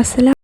আসসালাম